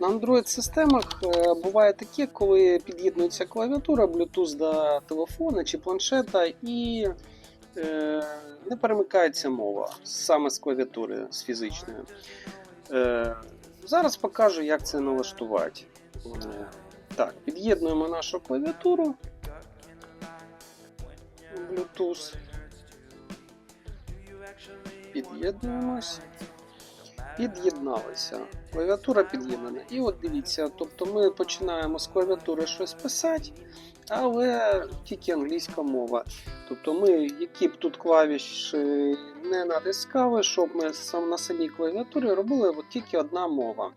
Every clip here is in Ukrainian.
На Android-системах е, буває таке, коли під'єднується клавіатура Bluetooth до телефона чи планшета і е, не перемикається мова саме з клавіатури, з фізичної. Е, зараз покажу, як це налаштувати. Так, під'єднуємо нашу клавіатуру Bluetooth. Під'єднуємось. Під'єдналися. Клавіатура під'єднана. І от дивіться, тобто ми починаємо з клавіатури щось писати, але тільки англійська мова. Тобто ми, які б тут клавіші не натискали, щоб ми сам на самій клавіатурі робили от тільки одна мова.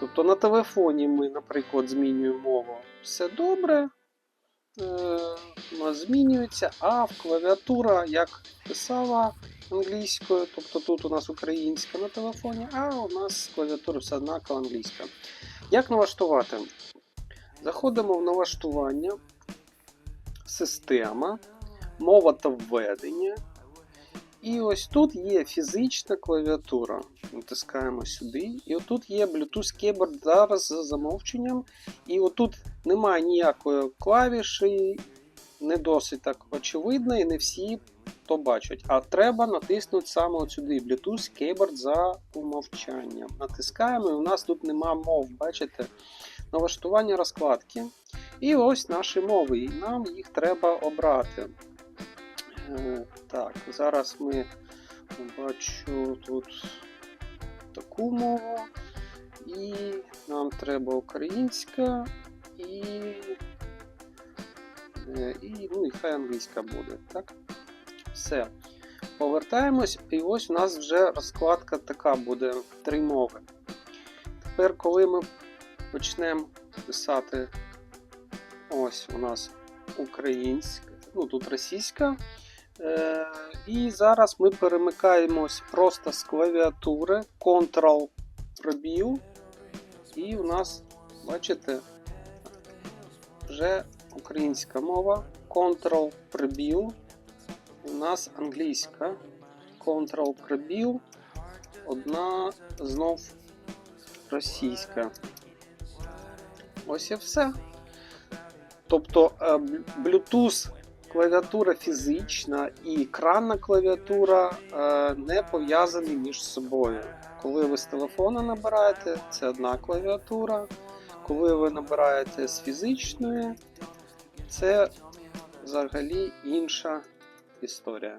Тобто на телефоні ми, наприклад, змінюємо мову. Все добре. Е, змінюється, а в клавіатура, як писала англійською, тобто тут у нас українська на телефоні, а у нас клавіатура все однакова англійська. Як налаштувати? Заходимо в налаштування, система, мова та введення. І ось тут є фізична клавіатура. Натискаємо сюди. І отут є Bluetooth Keyboard зараз за замовченням. І отут немає ніякої клавіші, не досить так очевидно, і не всі то бачать. А треба натиснути саме сюди Bluetooth Keyboard за умовчанням. Натискаємо, і у нас тут нема мов, бачите? Налаштування розкладки. І ось наші мови. І нам їх треба обрати. Е, Так, зараз ми бачу тут таку мову. І нам треба українська і, е, і, ну, і хай англійська буде. Так? Все. Повертаємось, і ось у нас вже розкладка така буде три мови. Тепер, коли ми почнемо писати, ось у нас українська, ну тут російська. Е, і зараз ми перемикаємось просто з клавіатури Ctrl пробіл. І у нас, бачите, вже українська мова, Ctrl пробіл. У нас англійська. Ctrl пробіл. Одна знов російська. Ось і все. Тобто е, Bluetooth клавіатура фізична і екранна клавіатура е, не пов'язані між собою. Коли ви з телефона набираєте, це одна клавіатура. Коли ви набираєте з фізичної, це взагалі інша історія.